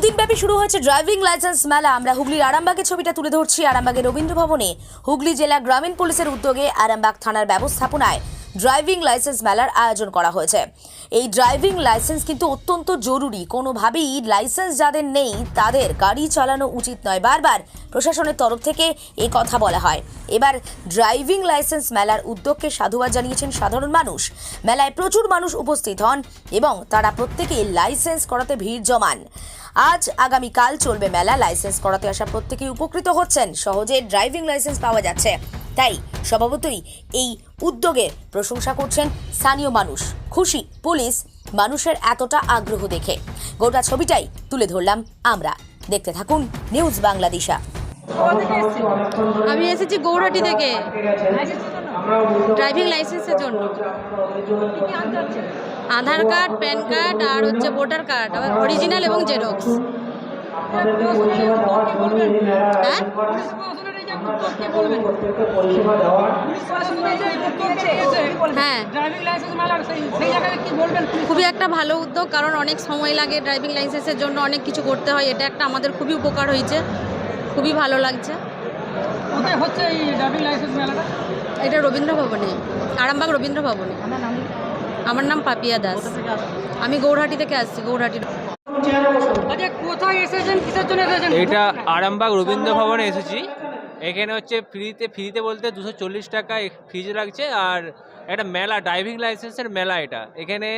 দুদিন ব্যাপী শুরু হয়েছে ড্রাইভিং লাইসেন্স মেলা। আমরা হুগলির আরামবাগের ছবিটা তুলে ধরছি। আরামবাগের রবীন্দ্র ভবনে হুগলি জেলা গ্রামীণ পুলিশের উদ্যোগে আরামবাগ থানার ব্যবস্থাপনায় ড্রাইভিং লাইসেন্স মেলার আয়োজন করা হয়েছে। এই ড্রাইভিং লাইসেন্স কিন্তু অত্যন্ত জরুরি। কোনোভাবেই লাইসেন্স যাদের নেই, তাদের গাড়ি চালানো উচিত নয়। বারবার প্রশাসনের তরফ থেকে এই কথা বলা হয়। এবার ড্রাইভিং লাইসেন্স মেলার উদ্যোগকে সাধুবাদ জানিয়েছেন সাধারণ মানুষ। মেলায় প্রচুর মানুষ উপস্থিত হন এবং তারা প্রত্যেকেই লাইসেন্স করাতে ভিড় জমান। আজ আগামীকাল চলবে মেলা। লাইসেন্স করাতে আসা প্রত্যেকেই উপকৃত হচ্ছেন। সহজে ড্রাইভিং লাইসেন্স পাওয়া যাচ্ছে। তাই স্বভাবতই এই উদ্যোগের প্রশংসা করছেন স্থানীয় মানুষ। খুশি পুলিশ মানুষের এতটা আগ্রহ দেখে। গোটা ছবিটাই তুলে ধরলাম আমরা। দেখতে থাকুন নিউজ বাংলাদেশা। আমি এসেছি গৌহাটি থেকে। ড্রাইভিং লাইসেন্সের জন্য। আধার কার্ড, প্যান কার্ড আর হচ্ছে ভোটার কার্ড অরিজিনাল এবং জেরক্স। হ্যাঁ? হ্যাঁ ড্রাইভিং লাইসেন্স মেলার সেই সেই জায়গায় কি বলবেন খুবই একটা ভালো উদ্যোগ কারণ অনেক সময় লাগে ড্রাইভিং লাইসেন্সের জন্য অনেক কিছু করতে হয়। এটা একটা আমাদের খুবই উপকার হয়েছে। খুবই ভালো লাগছে। কোথায় হচ্ছে এই ড্রাইভিং লাইসেন্স মেলাটা? এটা রবীন্দ্র ভবনে আরামবাগ রবীন্দ্র ভবনে। আমার নাম পাপিয়া দাস। আমি গৌরহাটি থেকে আসছি গৌরহাটির আচ্ছা এটা আরামবাগ রবীন্দ্র ভবনে এসেছি। এখানে হচ্ছে ফ্রিতে ফ্রিতে বলতে দুশো চল্লিশ টাকা ফিজ লাগছে আর একটা মেলা ড্রাইভিং লাইসেন্সের মেলা এটা। এখানে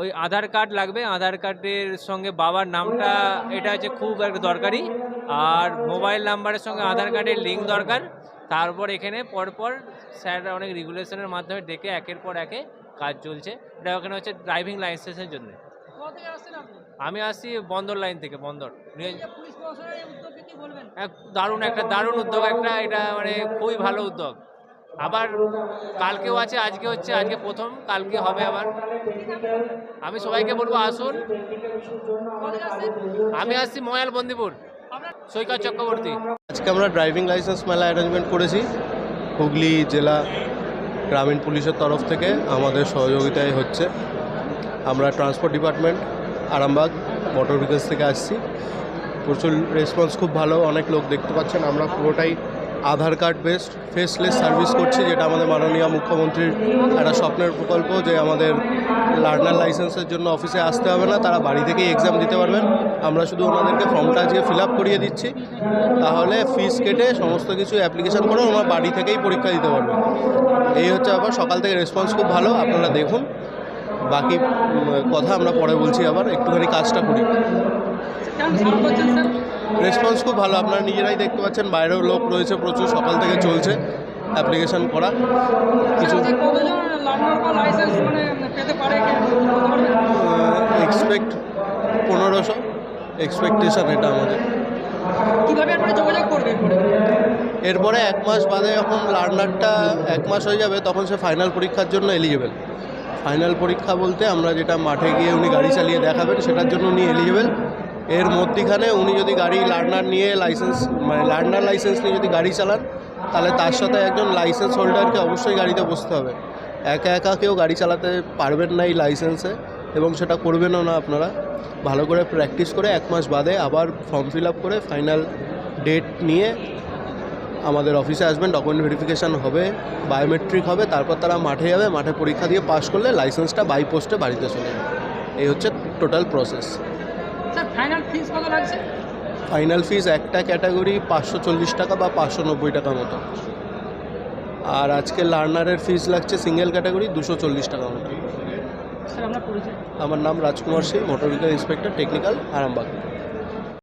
ওই আধার কার্ড লাগবে। আধার কার্ডের সঙ্গে বাবার নামটা, এটা হচ্ছে খুব একটা দরকারি। আর মোবাইল নাম্বারের সঙ্গে আধার কার্ডের লিঙ্ক দরকার। তারপর এখানে পরপর স্যাররা অনেক রেগুলেশনের মাধ্যমে ডেকে একের পর একে কাজ চলছে। এটা ওখানে হচ্ছে ড্রাইভিং লাইসেন্সের জন্য। আমি আসছি বন্দর লাইন থেকে বন্দর। দারুণ একটা দারুণ উদ্যোগ একটা এটা মানে খুবই ভালো উদ্যোগ। আবার কালকেও আছে আজকে হচ্ছে আজকে প্রথম কালকে হবে আবার। আমি সবাইকে বলব আসুন। আমি আসছি ময়াল বন্দিপুর সৈকত চক্রবর্তী। আজকে আমরা ড্রাইভিং লাইসেন্স মেলা অ্যারেঞ্জমেন্ট করেছি হুগলি জেলা গ্রামীণ পুলিশের তরফ থেকে। আমাদের সহযোগিতায় হচ্ছে। আমরা transport department, Arambagh motor vehicles থেকে আসছি। প্রচুর রেসপন্স খুব ভালো, অনেক লোক দেখতে পাচ্ছেন। আমরা পুরোটাই Aadhaar card based faceless service করছি, যেটা আমাদের মাননীয় মুখ্যমন্ত্রীর একটা স্বপ্নের প্রকল্প যে আমাদের লার্নার লাইসেন্সের জন্য অফিসে আসতে হবে না, তারা বাড়ি থেকেই এক্সাম দিতে পারবেন। আমরা শুধু ওনাদেরকে ফর্মটা আজকে ফিল আপ করিয়ে দিচ্ছি। তাহলে ফিস কেটে সমস্ত কিছু অ্যাপ্লিকেশান করে ওনারা বাড়ি থেকেই পরীক্ষা দিতে পারবেন এই হচ্ছে আবার সকাল থেকে রেসপন্স খুব ভালো, আপনারা দেখুন। বাকি কথা আমরা পরে বলছি আবার একটুখানি কাজটা করি। রেসপন্স খুব ভালো আপনারা নিজেরাই দেখতে পাচ্ছেন বাইরেও লোক রয়েছে প্রচুর সকাল থেকে চলছে অ্যাপ্লিকেশন করা। কিছু আচ্ছা, বা লাইসেন্স মানে এক্সপেক্ট পনেরোশো এক্সপেকটেশন এটা আমাদের। কীভাবে আপনারা যোগাযোগ করবে এরপরে এরপরে এক মাস বাদে যখন লার্নারটা এক মাস হয়ে যাবে তখন সে ফাইনাল পরীক্ষার জন্য এলিজেবল ফাইনাল পরীক্ষা বলতে আমরা যেটা মাঠে গিয়ে উনি গাড়ি চালিয়ে দেখাবেন, সেটার জন্য উনি এলিজেবল এর মধ্যিখানে উনি যদি গাড়ি লার্নার নিয়ে লাইসেন্স মানে লার্নার লাইসেন্স নিয়ে যদি গাড়ি চালান, তাহলে তার সাথে একজন লাইসেন্স হোল্ডারকে অবশ্যই গাড়িতে বসতে হবে। একা একা কেউ গাড়ি চালাতে পারবেন না এই লাইসেন্সে এবং সেটা করবেনও না আপনারা। ভালো করে প্র্যাকটিস করে এক মাস বাদে আবার ফর্ম ফিল আপ করে ফাইনাল ডেট নিয়ে আমাদের অফিসে আসবেন ডকুমেন্ট ভেরিফিকেশান হবে বায়োমেট্রিক হবে তারপর তারা মাঠে যাবে মাঠে পরীক্ষা দিয়ে পাশ করলে লাইসেন্সটা বাই পোস্টে বাড়িতে চলে যাবে। এই হচ্ছে টোটাল প্রসেস ফাইনাল ফিস কত লাগছে? ফাইনাল ফিস একটা ক্যাটাগরি পাঁচশো চল্লিশ টাকা বা পাঁচশো নব্বই টাকা মতো। আর আজকে লার্নারের ফিস লাগছে সিঙ্গেল ক্যাটাগরি দুশো চল্লিশ টাকা মতো। আমার নাম Rajkumar Singh motor vehicle inspector technical Arambagh.